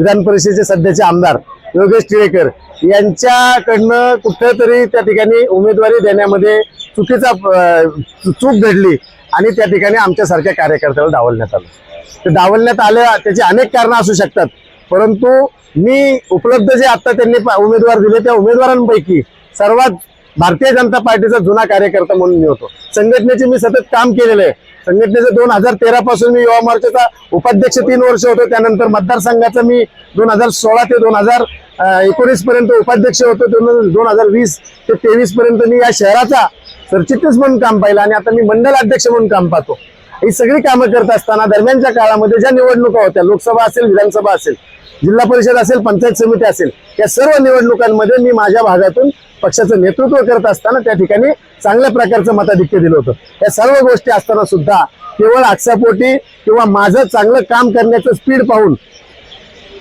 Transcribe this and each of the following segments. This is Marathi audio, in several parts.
विधान परिषदेचे सध्याचे आमदार योगेश टिळेकर यांच्याकडनं कुठंतरी त्या ठिकाणी उमेदवारी देण्यामध्ये चुकीचा चूक घडली आणि त्या ठिकाणी आमच्यासारख्या कार्यकर्त्याला डावलण्यात आलं. ते डावलण्यात आले त्याची अनेक कारणं असू शकतात. परंतु मी उपलब्ध जे आता त्यांनी पा- उमेदवार दिले त्या उमेदवारांपैकी सर्वात भारतीय जनता पार्टीचा जुना कार्यकर्ता म्हणून मी होतो. संघटनेचे मी सतत काम केलेलं आहे. संघटनेचं दोन हजार तेरा पासून मी युवा मोर्चाचा उपाध्यक्ष तीन वर्ष होतो. त्यानंतर मतदारसंघाचा मी दोन हजार सोळा ते दोन हजार एकोणीस पर्यंत उपाध्यक्ष होतो. दोन हजार वीस ते तेवीस पर्यंत मी या शहराचा सरचिटणीस म्हणून काम पाहिलं आणि आता मी मंडल अध्यक्ष म्हणून काम पाहतो. ही सगळी कामं करत असताना दरम्यानच्या काळामध्ये ज्या निवडणुका होत्या लोकसभा असेल विधानसभा असेल जिल्हा परिषद असेल पंचायत समिती असेल या सर्व निवडणुकांमध्ये मी माझ्या भागातून पक्षाचं नेतृत्व करत असताना त्या ठिकाणी चांगल्या प्रकारचं मताधिक्य दिलं होतं. या सर्व गोष्टी असताना सुद्धा केवळ आक्षापोटी किंवा माझं चांगलं काम करण्याचं स्पीड पाहून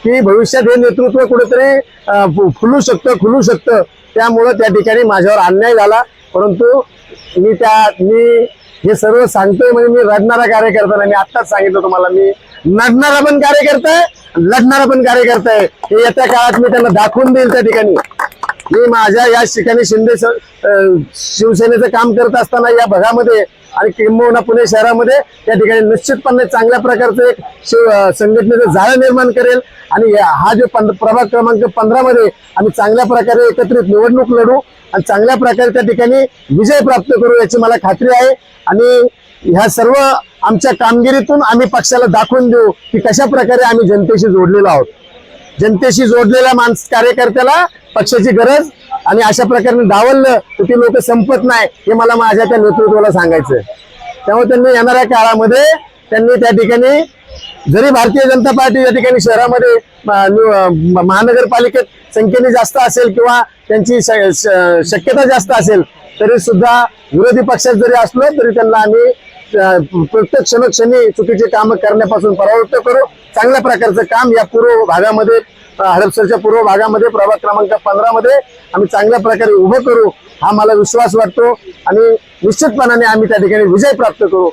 की भविष्यात हे नेतृत्व कुठेतरी फुलू शकतं खुलू शकतं त्यामुळं त्या ठिकाणी माझ्यावर अन्याय झाला. परंतु मी त्या मी हे सर्व सांगतोय म्हणजे मी रडणारा कार्यकर्ता नाही. मी आत्ताच सांगितलं तुम्हाला मी लढणारा पण कार्यकर्ता आहे लढणारा पण कार्यकर्ता आहे हे येत्या काळात मी त्यांना दाखवून देईल त्या ठिकाणी. मी माझ्या या ठिकाणी शिंदे शिवसेनेचं काम करत असताना या भागामध्ये आणि किंबहुना पुणे शहरामध्ये त्या ठिकाणी निश्चितपणे चांगल्या प्रकारचं एक शिव संघटनेचं जाळं निर्माण करेल. आणि हा जो पंध- प्रभाग क्रमांक पंधरामध्ये आम्ही चांगल्या प्रकारे एकत्रित निवडणूक लढू. आणि चांगल्या प्रकारे त्या ठिकाणी विजय प्राप्त करू याची मला खात्री आहे. आणि ह्या सर्व आमच्या कामगिरीतून आम्ही पक्षाला दाखवून देऊ की कशा प्रकारे आम्ही जनतेशी जोडलेलो आहोत. जनतेशी जोडलेल्या माणस कार्यकर्त्याला पक्षाची गरज आणि अशा प्रकारे डावललं तर ती लोक संपत नाही हे मला माझ्या त्या नेतृत्वाला सांगायचं त्यामुळे त्यांनी येणाऱ्या काळामध्ये त्यांनी त्या ठिकाणी जरी भारतीय जनता पार्टी या ठिकाणी शहरामध्ये महानगरपालिकेत संख्येने जास्त असेल किंवा त्यांची श- शक्यता जास्त असेल तरी सुद्धा विरोधी पक्षात जरी असलो तरी त्यांना आम्ही प्रत्येक क्षणक्षणी चुकीचे काम करण्यापासून परावृत्त करू. चांगल्या प्रकारचं काम या पूर्व भागामध्ये हडपसरच्या पूर्व भागामध्ये प्रभाग क्रमांक पंधरा मध्ये आम्ही चांगल्या प्रकारे उभं करू हा मला विश्वास वाटतो. आणि निश्चितपणाने आम्ही त्या ठिकाणी विजय प्राप्त करू.